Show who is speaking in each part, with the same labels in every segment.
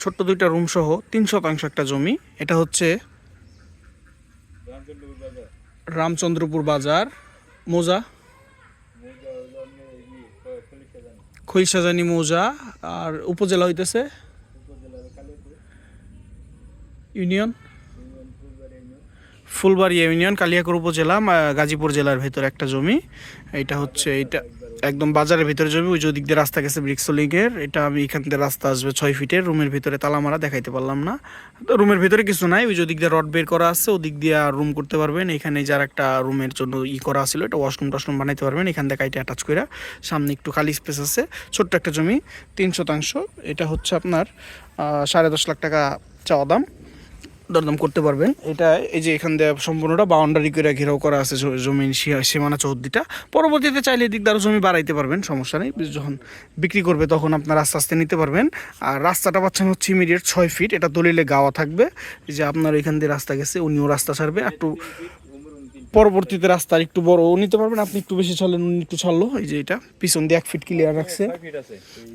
Speaker 1: ছোট্ট দুইটা রুম সহ তিন শতাংশ একটা জমি। এটা হচ্ছে রামচন্দ্রপুর বাজার। মোজা? খৈসাজানি মৌজা। আর উপজেলা হইতেছে? ইউনিয়ন? ফুলবাড়িয়া ইউনিয়ন, কালিয়াকর উপজেলা গাজীপুর জেলার ভেতর একটা জমি। এটা হচ্ছে এটা একদম বাজারের ভিতরে জমি ওই যে ওদিক দিয়ে রাস্তা গেছে ব্রিক্সলিংয়ের এটা আমি এখান থেকে রাস্তা আসবে ছয় ফিটের, রুমের ভিতরে তালা মারা দেখাইতে পারলাম না। তো রুমের ভিতরে কিছু নাই, ওই যে ওদিক দিয়ে রড বের করা আছে, ওদিক দিয়ে রুম করতে পারবেন। এখানে যার একটা রুমের জন্য ই করা ছিল, এটা ওয়াশরুম টশরুম বানাইতে পারবেন, এখান থেকে কাইটে অ্যাটাচ করে সামনে একটু খালি স্পেস আছে, ছোট্ট একটা জমি, তিন শতাংশ। এটা হচ্ছে আপনার সাড়ে দশ লাখ টাকা চাওয়া দাম। দরদাম করতে পারবেন। এটা এই যে এখান দিয়ে সম্পূর্ণটা বাউন্ডারি করে ঘেরাও করা আছে জ- জমির সীমা- সীমানা চৌহদ্দিটা। পরবর্তীতে চাইলে এদিক দ্বারা জমি বাড়াইতে পারবেন সমস্যা নেই। যখন বিক্রি করবে তখন আপনার আস্তে আস্তে নিতে পারবেন। আর রাস্তাটা পাচ্ছেন হচ্ছে ইমিডিয়েট ছয় ফিট এটা দলিলে গাওয়া থাকবে। এই যে আপনার এখান দিয়ে রাস্তা গেছে উনিও রাস্তা ছাড়বে। একটু পরবর্তীতে রাস্তা আর একটু বড় নিতে পারবেন। আপনি একটু বেশি ছাড়লেন উনি একটু ছাড়লো। এই যে এটা পিছন দিয়ে এক ফিট ক্লিয়ার রাখছে।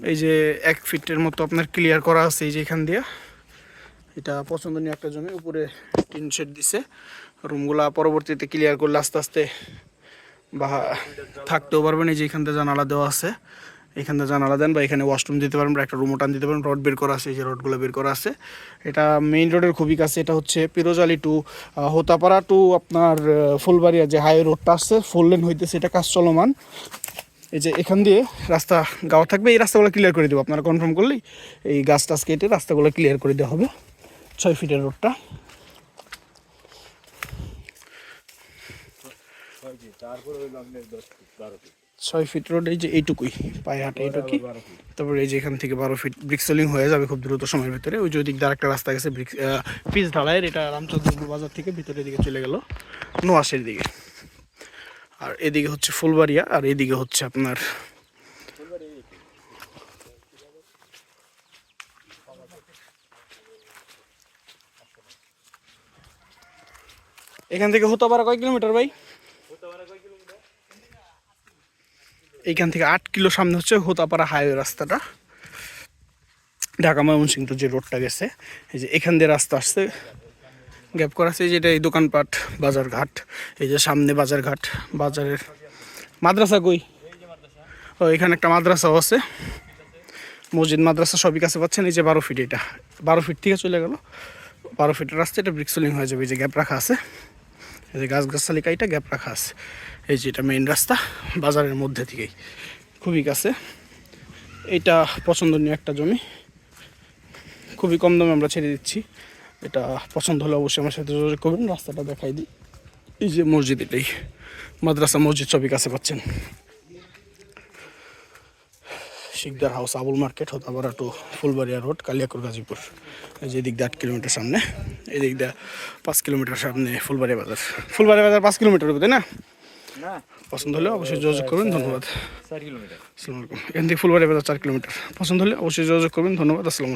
Speaker 1: এই যে এক ফিটের মতো আপনার ক্লিয়ার করা আছে এই যে এখান দিয়ে। এটা পছন্দনীয় একটা জমি, উপরে টিন শেড দিছে। রুমগুলা পরবর্তীতে ক্লিয়ার করলে আস্তে আস্তে বা থাকতেও পারবেন। এই যে এখান থেকে জানালা দেওয়া আছে। এখান থেকে জানালা দেন বা এখানে ওয়াশরুম দিতে পারেন বা একটা রুমও টান দিতে পারেন রড বের করা আছে, এই যে রডগুলো বের করা আছে। এটা মেইন রোডের খুবই কাছে, এটা হচ্ছে পিরোজালি টু হোতাপাড়া টু আপনার ফুলবাড়িয়া যে হাই রোডটা আসছে ফোর লেন হইতেছে, এটা কাজ চলমান। এই যে এখান দিয়ে রাস্তা গাওয়া থাকবে, এই রাস্তাগুলো ক্লিয়ার করে দেবো। আপনারা কনফার্ম করলেই এই গাছ টাছ কেটে রাস্তাগুলো ক্লিয়ার করে দেওয়া হবে। ছয় ফিটের রোডটা। ছয় ফিট রোড, এই যে এইটুকুই, পায়ে হাঁটা এইটুকুই। তারপরে এই যে এখান থেকে বারো ফিট ব্রিক সেলিং হয়ে যাবে খুব দ্রুত সময়ের ভিতরে। ওই যে ওই দিক দিয়ে একটা রাস্তা গেছে ব্রিক পিস ঢালাইয়ের, এটা রামচন্দ্রপুর বাজার থেকে ভিতরের দিকে চলে গেল, নোয়াশের দিকে। আর এদিকে হচ্ছে ফুলবাড়িয়া, আর এদিকে হচ্ছে আপনার এখান থেকে হতে পারে কয় কিলোমিটার ভাই? এইখান থেকে আট কিলো সামনে হচ্ছে হোতাপাড়া হাইওয়ে রাস্তাটা। ঢাকা ময়মনসিংহ যে রোডটা গেছে, এই যে এখান দিয়ে রাস্তা আসছে, গ্যাপ করা আছে যেটা এই দোকানপাট বাজার ঘাট এই যে সামনে বাজার ঘাট বাজারের মাদ্রাসা কই? ও, এখানে একটা মাদ্রাসাও আছে। মসজিদ, মাদ্রাসা সবই কাছে পাচ্ছেন, এই যে বারো ফিট এটা। বারো ফিট থেকে চলে গেল। বারো ফিটের রাস্তা এটা ব্রিক্সলিং হয়ে যাবে, এই যে গ্যাপ রাখা আছে। এই যে গাছ গাছালি কাইটা গ্যাপ রাখা আছে। এই যে এটা মেইন রাস্তা, বাজারের মধ্যে থেকেই। খুবই কাছে। এটা পছন্দনীয় একটা জমি। খুবই কম দামে আমরা ছেড়ে দিচ্ছি। এটা পছন্দ হলে অবশ্যই আমার সাথে যোগাযোগ করবেন, রাস্তাটা দেখাই দিই। এই যে মসজিদ এটাই। মাদ্রাসা মসজিদ সবই কাছে পাচ্ছেন। শিকদার হাউস আবুল মার্কেট হতাবার টু ফুলবাড়িয়া রোড কালিয়াকুর গাজীপুর। এই যে এদিক দিয়ে আট কিলোমিটার সামনে এদিক দিয়ে পাঁচ কিলোমিটার সামনে ফুলবাড়িয়া বাজার। ফুলবাড়িয়া বাজার পাঁচ কিলোমিটার হবে তাই না? পছন্দ হলে অবশ্যই যোগাযোগ করবেন ধন্যবাদ। আসসালামু আলাইকুম। এখান থেকে ফুলবাড়িয়া বাজার চার কিলোমিটার পছন্দ হলে অবশ্যই যোগাযোগ করবেন ধন্যবাদ আসসালামু